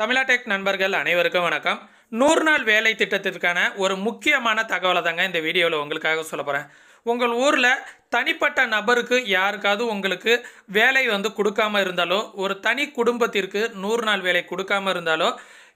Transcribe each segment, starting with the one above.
தமிழா tech நண்பர்கள் அனைவருக்கும் வணக்கம். நூறு நாள் வேலை திட்டத்திற்கான ஒரு முக்கியமான தகவலை தாங்க இந்த வீடியோவில் உங்களுக்காக சொல்ல போகிறேன் உங்கள் ஊரில் தனிப்பட்ட நபருக்கு யாருக்காவது உங்களுக்கு வேலை வந்து கொடுக்காம இருந்தாலோ ஒரு தனி குடும்பத்திற்கு நூறு நாள் வேலை கொடுக்காம இருந்தாலோ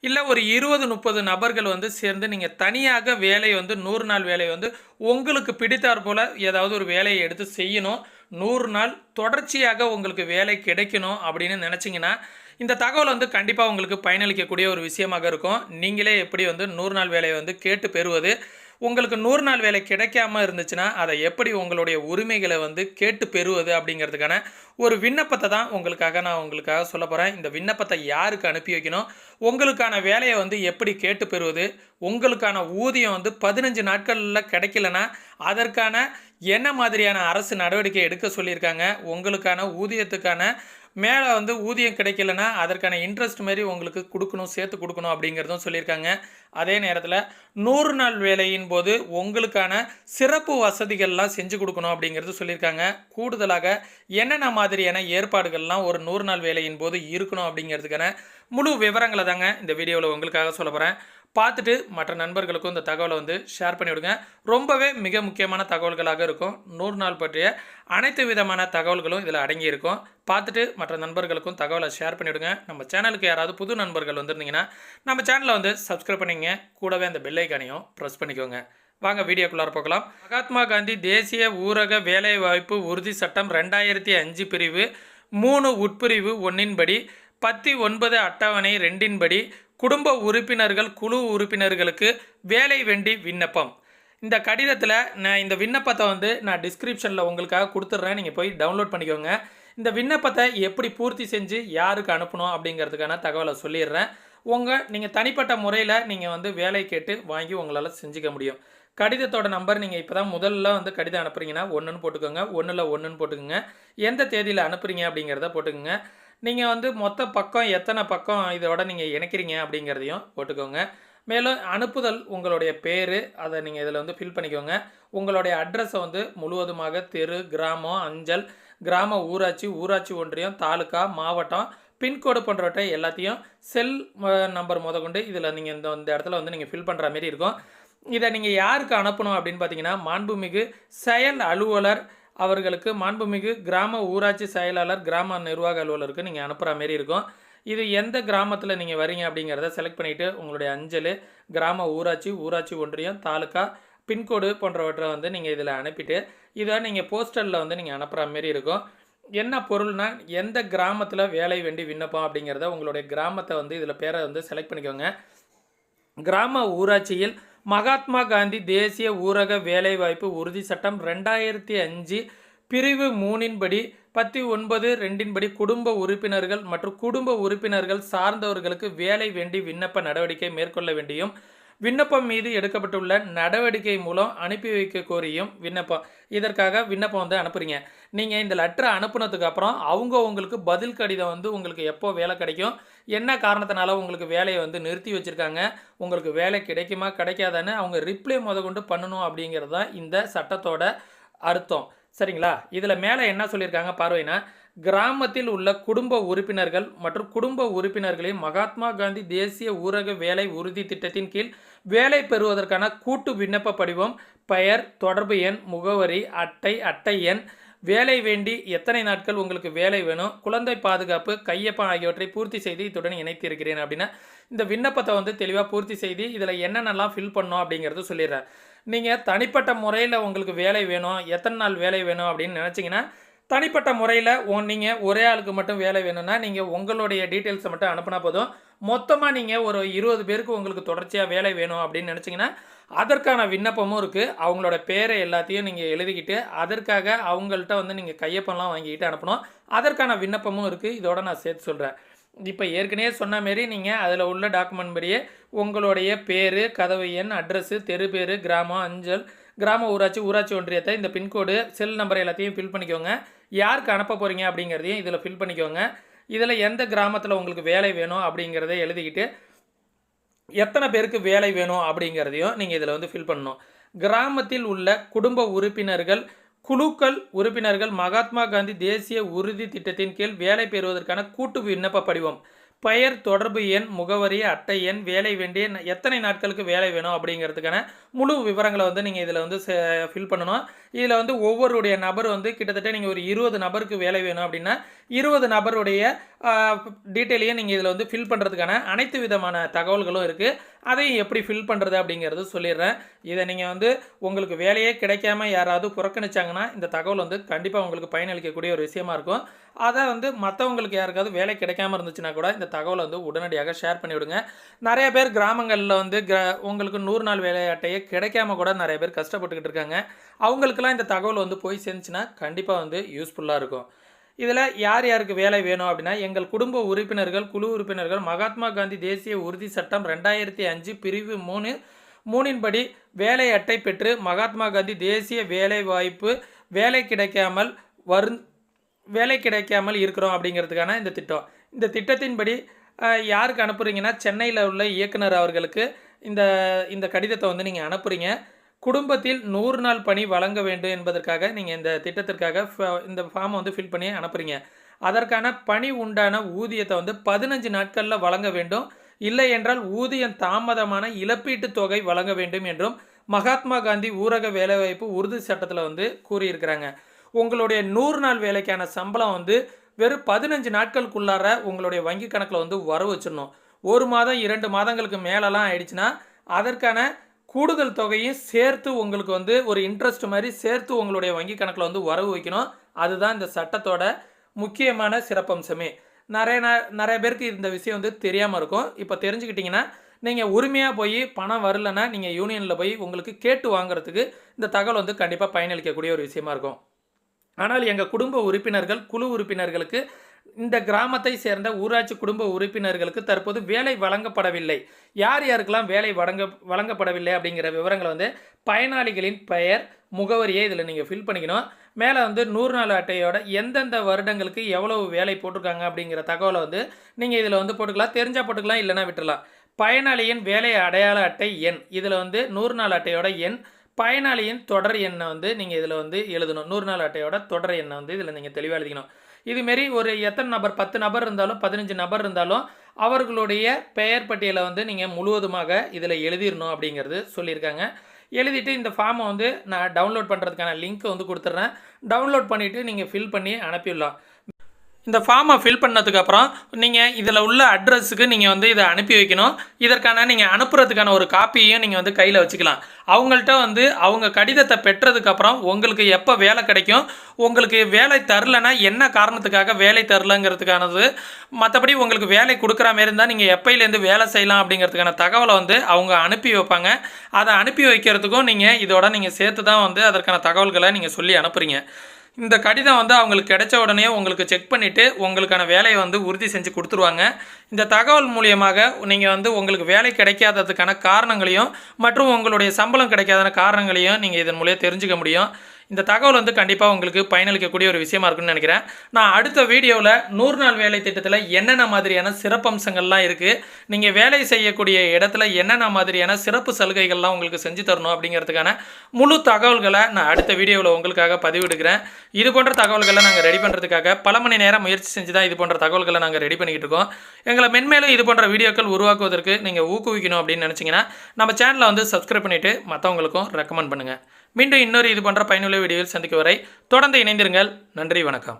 இல்லை ஒரு இருபது முப்பது நபர்கள் வந்து சேர்ந்து நீங்கள் தனியாக வேலை வந்து நூறு நாள் வேலை வந்து உங்களுக்கு பிடித்தாற் போல் ஏதாவது ஒரு வேலையை எடுத்து செய்யணும். நூறு நாள் தொடர்ச்சியாக உங்களுக்கு வேலை கிடைக்கணும் அப்படின்னு நினச்சிங்கன்னா இந்த தகவல் வந்து கண்டிப்பாக உங்களுக்கு பயனளிக்கக்கூடிய ஒரு விஷயமாக இருக்கும். நீங்களே எப்படி வந்து நூறு நாள் வேலையை வந்து கேட்டு பெறுவது உங்களுக்கு நூறு நாள் வேலை கிடைக்காம இருந்துச்சுன்னா அதை எப்படி உங்களுடைய உரிமைகளை வந்து கேட்டு பெறுவது அப்படிங்கிறதுக்கான ஒரு விண்ணப்பத்தை தான் உங்களுக்காக நான் உங்களுக்காக சொல்ல போகிறேன் இந்த விண்ணப்பத்தை யாருக்கு அனுப்பி வைக்கணும் உங்களுக்கான வேலையை வந்து எப்படி கேட்டு பெறுவது உங்களுக்கான ஊதியம் வந்து பதினஞ்சு நாட்களில் கிடைக்கலனா அதற்கான என்ன மாதிரியான அரசு நடவடிக்கை எடுக்க சொல்லியிருக்காங்க உங்களுக்கான ஊதியத்துக்கான மேலே வந்து ஊதியம் கிடைக்கலனா அதற்கான இன்ட்ரெஸ்ட் மாரி உங்களுக்கு கொடுக்கணும் சேர்த்து கொடுக்கணும் அப்படிங்கிறதும் சொல்லியிருக்காங்க. அதே நேரத்தில் நூறு நாள் வேலையின் போது உங்களுக்கான சிறப்பு வசதிகள்லாம் செஞ்சு கொடுக்கணும் அப்படிங்கிறது சொல்லியிருக்காங்க. கூடுதலாக என்னென்ன மாதிரியான ஏற்பாடுகள்லாம் ஒரு நூறு நாள் வேலையின் போது இருக்கணும் அப்படிங்கிறதுக்கான முழு விவரங்களை தாங்க இந்த வீடியோவில் உங்களுக்காக சொல்ல போகிறேன் பார்த்துட்டு மற்ற நண்பர்களுக்கும் இந்த தகவலை வந்து ஷேர் பண்ணிவிடுங்க. ரொம்பவே மிக முக்கியமான தகவல்களாக இருக்கும். நூறு நாள் பற்றிய அனைத்து விதமான தகவல்களும் இதில் அடங்கி இருக்கும். பார்த்துட்டு மற்ற நண்பர்களுக்கும் தகவலை ஷேர் பண்ணிவிடுங்க. நம்ம சேனலுக்கு யாராவது புது நண்பர்கள் வந்திருந்தீங்கன்னா நம்ம சேனலை வந்து சப்ஸ்கிரைப் பண்ணிங்க. கூடவே அந்த பெல்லைக்கானையும் ப்ரெஸ் பண்ணிக்கோங்க. வாங்க வீடியோக்குள்ளார போகலாம். மகாத்மா காந்தி தேசிய ஊரக வேலைவாய்ப்பு உறுதி சட்டம் ரெண்டாயிரத்தி அஞ்சு பிரிவு மூணு உட்பிரிவு ஒன்றின்படி பத்தி ஒன்பது அட்டவணை ரெண்டின்படி குடும்ப உறுப்பினர்கள் குழு உறுப்பினர்களுக்கு வேலை வேண்டி விண்ணப்பம். இந்த கடிதத்தில் நான் இந்த விண்ணப்பத்தை வந்து நான் டிஸ்கிரிப்ஷனில் உங்களுக்காக கொடுத்துட்றேன். நீங்கள் போய் டவுன்லோட் பண்ணிக்கோங்க. இந்த விண்ணப்பத்தை எப்படி பூர்த்தி செஞ்சு யாருக்கு அனுப்பணும் அப்படிங்கிறதுக்கான தகவலை சொல்லிடுறேன். உங்கள் நீங்கள் தனிப்பட்ட முறையில் நீங்கள் வந்து வேலை கேட்டு வாங்கி உங்களால் செஞ்சுக்க முடியும். கடிதத்தோட நம்பர் நீங்கள் இப்போ தான் முதல்ல வந்து கடிதம் அனுப்புறீங்கன்னா ஒன்றுன்னு போட்டுக்கோங்க. ஒன்றில் ஒன்றுன்னு போட்டுக்கோங்க. எந்த தேதியில் அனுப்புறீங்க அப்படிங்கிறத போட்டுக்கோங்க. நீங்கள் வந்து மொத்த பக்கம் எத்தனை பக்கம் இதோட நீங்கள் இணைக்கிறீங்க அப்படிங்கிறதையும் போட்டுக்கோங்க. மேலும் அனுப்புதல் உங்களுடைய பேர் அதை நீங்கள் இதில் வந்து ஃபில் பண்ணிக்கோங்க. உங்களுடைய அட்ரஸை வந்து முழுவதுமாக தெரு கிராமம் அஞ்சல் கிராம ஊராட்சி ஊராட்சி ஒன்றியம் தாலுக்கா மாவட்டம் பின்கோடு போன்றவற்றை எல்லாத்தையும் செல் நம்பர் முதற்கொண்டு இதில் நீங்கள் இந்த இந்த இடத்துல வந்து நீங்கள் ஃபில் பண்ணுற மாதிரி இருக்கும். இதை நீங்கள் யாருக்கு அனுப்பணும் அப்படின்னு பார்த்தீங்கன்னா மாண்புமிகு செயல் அலுவலர் அவர்களுக்கு மாண்புமிகு கிராம ஊராட்சி செயலாளர் கிராம நிர்வாக அலுவலருக்கு நீங்கள் அனுப்புகிற மாரி இருக்கும். இது எந்த கிராமத்தில் நீங்கள் வரீங்க அப்படிங்கிறத செலக்ட் பண்ணிவிட்டு உங்களுடைய அஞ்சல் கிராம ஊராட்சி ஊராட்சி ஒன்றியம் தாலுக்கா பின்கோடு போன்றவற்றை வந்து நீங்கள் இதில் அனுப்பிட்டு இதை நீங்கள் போஸ்டலில் வந்து நீங்கள் அனுப்புகிற மாரி இருக்கும். என்ன பொருள்னா எந்த கிராமத்தில் வேலை வேண்டி விண்ணப்பம் அப்படிங்கிறத உங்களுடைய கிராமத்தை வந்து இதில் பேரை வந்து செலக்ட் பண்ணிக்கோங்க. கிராம ஊராட்சியில் மகாத்மா காந்தி தேசிய ஊரக வேலைவாய்ப்பு உறுதி சட்டம் ரெண்டாயிரத்தி அஞ்சு பிரிவு மூணின்படி பத்தி ஒன்பது ரெண்டின்படி குடும்ப உறுப்பினர்கள் மற்றும் குடும்ப உறுப்பினர்கள் சார்ந்தவர்களுக்கு வேலை வேண்டி விண்ணப்ப நடவடிக்கை மேற்கொள்ள வேண்டியும் விண்ணப்பம் மீது எடுக்கப்பட்டுள்ள நடவடிக்கை மூலம் அனுப்பி வைக்க கோரியும் விண்ணப்பம். இதற்காக விண்ணப்பம் வந்து அனுப்புறீங்க. நீங்கள் இந்த லெட்டரை அனுப்புனதுக்கு அப்புறம் அவங்க உங்களுக்கு பதில் கடிதம் வந்து உங்களுக்கு எப்போ வேலை கிடைக்கும் என்ன காரணத்தினால உங்களுக்கு வேலையை வந்து நிறுத்தி வச்சுருக்காங்க உங்களுக்கு வேலை கிடைக்குமா கிடைக்காதான்னு அவங்க ரிப்ளை முத கொண்டு பண்ணணும் அப்படிங்கிறது தான் இந்த சட்டத்தோட அர்த்தம். சரிங்களா? இதில் மேலே என்ன சொல்லியிருக்காங்க பார்வைனா கிராமத்தில் உள்ள குடும்ப உறுப்பினர்கள் மற்றும் குடும்ப உறுப்பினர்களை மகாத்மா காந்தி தேசிய ஊரக வேலை உறுதி திட்டத்தின் கீழ் வேலை பெறுவதற்கான கூட்டு விண்ணப்ப படிவம் பெயர் தொடர்பு எண் முகவரி அட்டை அட்டை எண் வேலை வேண்டி எத்தனை நாட்கள் உங்களுக்கு வேலை வேணும் குழந்தை பாதுகாப்பு கையப்பம் ஆகியவற்றை பூர்த்தி செய்து இத்துடன் இணைத்திருக்கிறேன் அப்படின்னா இந்த விண்ணப்பத்தை வந்து தெளிவாக பூர்த்தி செய்து இதில் என்னென்னலாம் ஃபில் பண்ணோம் அப்படிங்கிறது சொல்லிடுறேன் நீங்கள் தனிப்பட்ட முறையில் உங்களுக்கு வேலை வேணும் எத்தனை நாள் வேலை வேணும் அப்படின்னு நினச்சிங்கன்னா தனிப்பட்ட முறையில் நீங்கள் ஒரே ஆளுக்கு மட்டும் வேலை வேணும்னா நீங்கள் உங்களுடைய டீட்டெயில்ஸை மட்டும் அனுப்புனா போதும். மொத்தமாக நீங்கள் ஒரு இருபது பேருக்கு உங்களுக்கு தொடர்ச்சியாக வேலை வேணும் அப்படின்னு நினச்சிங்கன்னா அதற்கான விண்ணப்பமும் இருக்குது அவங்களோட பேரை எல்லாத்தையும் நீங்கள் எழுதிக்கிட்டு அதற்காக அவங்கள்ட்ட வந்து நீங்கள் கையொப்பம்லாம் வாங்கிக்கிட்டு அனுப்பணும். அதற்கான விண்ணப்பமும் இருக்குது இதோட நான் சேர்த்து சொல்கிறேன் இப்போ ஏற்கனவே சொன்ன மாரி நீங்கள் அதில் உள்ள டாக்குமெண்ட் படியே உங்களுடைய பேர் கதவு எண் அட்ரஸ்ஸு தெரு பேர் கிராமம் அஞ்சல் கிராம ஊராட்சி ஊராட்சி ஒன்றியத்தை இந்த பின்கோடு செல் நம்பர் எல்லாத்தையும் ஃபில் பண்ணிக்கோங்க. யாருக்கு அனுப்ப போகிறீங்க அப்படிங்கிறதையும் இதில் ஃபில் பண்ணிக்கோங்க. இதில் எந்த கிராமத்தில் உங்களுக்கு வேலை வேணும் அப்படிங்கிறத எழுதிக்கிட்டு எத்தனை பேருக்கு வேலை வேணும் அப்படிங்கிறதையும் நீங்கள் இதில் வந்து ஃபில் பண்ணணும். கிராமத்தில் உள்ள குடும்ப உறுப்பினர்கள் குழுக்கள் உறுப்பினர்கள் மகாத்மா காந்தி தேசிய உறுதி திட்டத்தின் கீழ் வேலை பெறுவதற்கான கூட்டு விண்ணப்ப படிவம் பெயர் தொடர்பு எண் முகவரி அட்டை எண் வேலை வேண்டிய எத்தனை நாட்களுக்கு வேலை வேணும் அப்படிங்கிறதுக்கான முழு விவரங்களை வந்து நீங்கள் இதில் வந்து ஃபில் பண்ணணும். இதில் வந்து ஒவ்வொருடைய நபர் வந்து கிட்டத்தட்ட நீங்கள் ஒரு இருபது நபருக்கு வேலை வேணும் அப்படின்னா இருபது நபருடைய டீட்டெயிலையும் நீங்கள் இதில் வந்து ஃபில் பண்ணுறதுக்கான அனைத்து விதமான தகவல்களும் இருக்குது அதையும் எப்படி ஃபில் பண்ணுறது அப்படிங்கிறது சொல்லிடுறேன். இதை நீங்கள் வந்து உங்களுக்கு வேலையே கிடைக்காம யாராவது புறக்கணிச்சாங்கன்னா இந்த தகவல் வந்து கண்டிப்பாக உங்களுக்கு பயனளிக்கக்கூடிய ஒரு விஷயமா இருக்கும். அதை வந்து மற்றவங்களுக்கு யாருக்காவது வேலை கிடைக்காம இருந்துச்சுன்னா கூட இந்த தகவலை வந்து உடனடியாக ஷேர் பண்ணிவிடுங்க. நிறைய பேர் கிராமங்களில் வந்து உங்களுக்கு நூறு நாள் வேலை அட்டையே கிடைக்காம கூட நிறைய பேர் கஷ்டப்பட்டுக்கிட்டு இருக்காங்க. அவங்களுக்கு இந்த தகவல் வந்து போய் சேர்ந்துச்சுன்னா கண்டிப்பாக வந்து யூஸ்ஃபுல்லாக இருக்கும். இதில் யார் யாருக்கு வேலை வேணும் அப்படின்னா எங்கள் குடும்ப உறுப்பினர்கள் குழு உறுப்பினர்கள் மகாத்மா காந்தி தேசிய உறுதி சட்டம் ரெண்டாயிரத்தி அஞ்சு பிரிவு மூணு மூணின்படி வேலை அட்டை பெற்று மகாத்மா காந்தி தேசிய வேலை வாய்ப்பு வேலை கிடைக்காமல் வரு வேலை கிடைக்காமல் இருக்கிறோம் அப்படிங்கிறதுக்கான இந்த திட்டம். இந்த திட்டத்தின்படி யாருக்கு அனுப்புகிறீங்கன்னா சென்னையில் உள்ள இயக்குனர் அவர்களுக்கு இந்த இந்த கடிதத்தை வந்து நீங்கள் அனுப்புகிறீங்க குடும்பத்தில் நூறு நாள் பணி வழங்க வேண்டும் என்பதற்காக நீங்கள் இந்த திட்டத்திற்காக இந்த ஃபார்மை வந்து ஃபில் பண்ணி அனுப்புறீங்க. அதற்கான பணி உண்டான ஊதியத்தை வந்து பதினஞ்சு நாட்களில் வழங்க வேண்டும். இல்லை என்றால் ஊதியம் தாமதமான இழப்பீட்டுத் தொகை வழங்க வேண்டும் என்றும் மகாத்மா காந்தி ஊரக வேலைவாய்ப்பு உறுதி சட்டத்தில் வந்து கூறியிருக்கிறாங்க. உங்களுடைய நூறு நாள் வேலைக்கான சம்பளம் வந்து வெறும் பதினஞ்சு நாட்களுக்குள்ளார உங்களுடைய வங்கி கணக்கில் வந்து வர வச்சிடணும். ஒரு மாதம் இரண்டு மாதங்களுக்கு மேலெல்லாம் ஆயிடுச்சுன்னா அதற்கான கூடுதல் தொகையும் சேர்த்து உங்களுக்கு வந்து ஒரு இன்ட்ரெஸ்ட் மாதிரி சேர்த்து உங்களுடைய வங்கி கணக்கில் வந்து வரவு வைக்கணும். அதுதான் இந்த சட்டத்தோட முக்கியமான சிறப்பம்சமே. நிறைய ந- நிறைய பேருக்கு இந்த விஷயம் வந்து தெரியாமல் இருக்கும். இப்போ தெரிஞ்சுக்கிட்டிங்கன்னா நீங்கள் உரிமையாக போய் பணம் வரலன்னா நீங்கள் யூனியனில் போய் உங்களுக்கு கேட்டு வாங்குறதுக்கு இந்த தகவல் வந்து கண்டிப்பாக பயனளிக்கக்கூடிய ஒரு விஷயமா இருக்கும். ஆனால் எங்கள் குடும்ப உறுப்பினர்கள் குழு உறுப்பினர்களுக்கு இந்த கிராமத்தை சேர்ந்த ஊராட்சி குடும்ப உறுப்பினர்களுக்கு தற்போது வேலை வழங்கப்படவில்லை. யார் யாருக்கெல்லாம் வேலை வழங்க வழங்கப்படவில்லை அப்படிங்கிற விவரங்களை வந்து பயனாளிகளின் பெயர் முகவரியை இதில் நீங்கள் ஃபில் பண்ணிக்கணும். மேலே வந்து நூறு நாள் அட்டையோட எந்தெந்த வருடங்களுக்கு எவ்வளவு வேலை போட்டிருக்காங்க அப்படிங்கிற தகவலை வந்து நீங்கள் இதில் வந்து போட்டுக்கலாம். தெரிஞ்சால் போட்டுக்கலாம் இல்லைன்னா விட்டுறலாம் பயனாளியின் வேலை அடையாள அட்டை எண் இதில் வந்து நூறு நாள் அட்டையோட எண் பயனாளியின் தொடர் எண்ணை வந்து நீங்கள் இதில் வந்து எழுதணும். நூறு நாள் அட்டையோட தொடர் எண்ணை வந்து இதில் நீங்கள் தெளிவாக எழுதிக்கணும். இதுமாரி ஒரு எத்தனை நபர் பத்து நபர் இருந்தாலும் பதினஞ்சு நபர் இருந்தாலும் அவர்களுடைய பெயர் பட்டியலை வந்து நீங்கள் முழுவதுமாக இதில் எழுதிடணும் அப்படிங்கிறது சொல்லியிருக்காங்க. எழுதிட்டு இந்த ஃபார்மை வந்து நான் டவுன்லோட் பண்ணுறதுக்கான லிங்க்கை வந்து கொடுத்துட்றேன் டவுன்லோட் பண்ணிவிட்டு நீங்கள் ஃபில் பண்ணி அனுப்பிடலாம். இந்த ஃபார்மை ஃபில் பண்ணதுக்கப்புறம் நீங்கள் இதில் உள்ள அட்ரஸுக்கு நீங்கள் வந்து இதை அனுப்பி வைக்கணும். இதற்கான நீங்கள் அனுப்புறதுக்கான ஒரு காப்பியையும் நீங்கள் வந்து கையில் வச்சுக்கலாம். அவங்கள்ட்ட வந்து அவங்க கடிதத்தை பெற்றதுக்கப்புறம் உங்களுக்கு எப்போ வேலை கிடைக்கும் உங்களுக்கு வேலை தரலன்னா என்ன காரணத்துக்காக வேலை தரலங்கிறதுக்கானது மற்றபடி உங்களுக்கு வேலை கொடுக்குற மாரி இருந்தால் நீங்கள் எப்போயிலேருந்து வேலை செய்யலாம் அப்படிங்கிறதுக்கான தகவலை வந்து அவங்க அனுப்பி வைப்பாங்க. அதை அனுப்பி வைக்கிறதுக்கும் நீங்கள் இதோட நீங்கள் சேர்த்து தான் வந்து அதற்கான தகவல்களை நீங்கள் சொல்லி அனுப்புறீங்க. இந்த கடிதம் வந்து அவங்களுக்கு கிடைச்ச உடனே உங்களுக்கு செக் பண்ணிவிட்டு உங்களுக்கான வேலையை வந்து உறுதி செஞ்சு கொடுத்துருவாங்க. இந்த தகவல் மூலியமாக நீங்கள் வந்து உங்களுக்கு வேலை கிடைக்காததுக்கான காரணங்களையும் மற்றும் உங்களுடைய சம்பளம் கிடைக்காத காரணங்களையும் நீங்கள் இதன் மூலியம் தெரிஞ்சுக்க முடியும். இந்த தகவல் வந்து கண்டிப்பாக உங்களுக்கு பயனளிக்கக்கூடிய ஒரு விஷயமா இருக்குன்னு நினைக்கிறேன். நான் அடுத்த வீடியோவில் நூறு நாள் வேலை திட்டத்தில் என்னென்ன மாதிரியான சிறப்பம்சங்கள்லாம் இருக்குது நீங்கள் வேலை செய்யக்கூடிய இடத்துல என்னென்ன மாதிரியான சிறப்பு சலுகைகள்லாம் உங்களுக்கு செஞ்சு தரணும் அப்படிங்கிறதுக்கான முழு தகவல்களை நான் அடுத்த வீடியோவில் உங்களுக்காக பதிவிடுகிறேன் இது போன்ற தகவல்களை நாங்கள் ரெடி பண்ணுறதுக்காக பல மணி நேரம் முயற்சி செஞ்சு தான் இது போன்ற தகவல்களை நாங்கள் ரெடி பண்ணிக்கிட்டு இருக்கோம். எங்களை மென்மேலும் இது போன்ற வீடியோக்கள் உருவாக்குவதற்கு நீங்கள் ஊக்குவிக்கணும் அப்படின்னு நினச்சிங்கன்னா நம்ம சேனலை வந்து சப்ஸ்கிரைப் பண்ணிவிட்டு மற்றவங்களுக்கும் ரெக்கமெண்ட் பண்ணுங்கள் மீண்டும் இன்னொரு இது போன்ற பயனுள்ள வீடியோவில் சந்திக்கும் வரை தொடர்ந்து இணைந்திருங்கள். நன்றி வணக்கம்.